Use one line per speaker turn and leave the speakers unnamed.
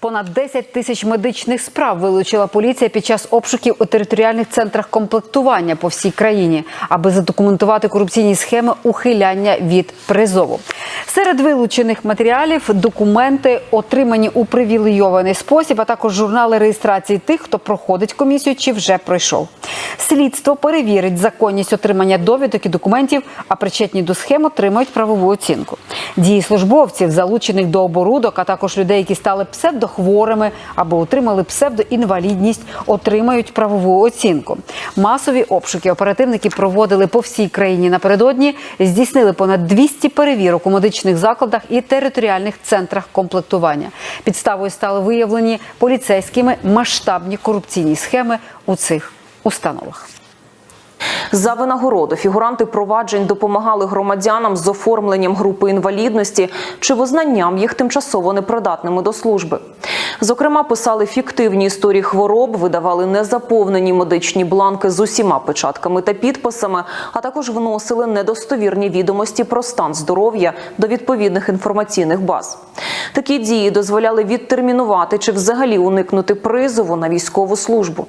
Понад 10 тисяч медичних справ вилучила поліція під час обшуків у територіальних центрах комплектування по всій країні, аби задокументувати корупційні схеми ухиляння від призову. Серед вилучених матеріалів документи, отримані у привілейований спосіб, а також журнали реєстрації тих, хто проходить комісію чи вже пройшов. Слідство перевірить законність отримання довідок і документів, а причетні до схем отримають правову оцінку. Дії службовців, залучених до оборудок, а також людей, які стали псевдохворими або отримали псевдоінвалідність, отримають правову оцінку. Масові обшуки оперативники проводили по всій країні напередодні, здійснили понад 200 перевірок у медичних закладах і територіальних центрах комплектування. Підставою стали виявлені поліцейськими масштабні корупційні схеми у цих установах.
За винагороду фігуранти проваджень допомагали громадянам з оформленням групи інвалідності чи визнанням їх тимчасово непридатними до служби. Зокрема, писали фіктивні історії хвороб, видавали незаповнені медичні бланки з усіма печатками та підписами, а також вносили недостовірні відомості про стан здоров'я до відповідних інформаційних баз. Такі дії дозволяли відтермінувати чи взагалі уникнути призову на військову службу.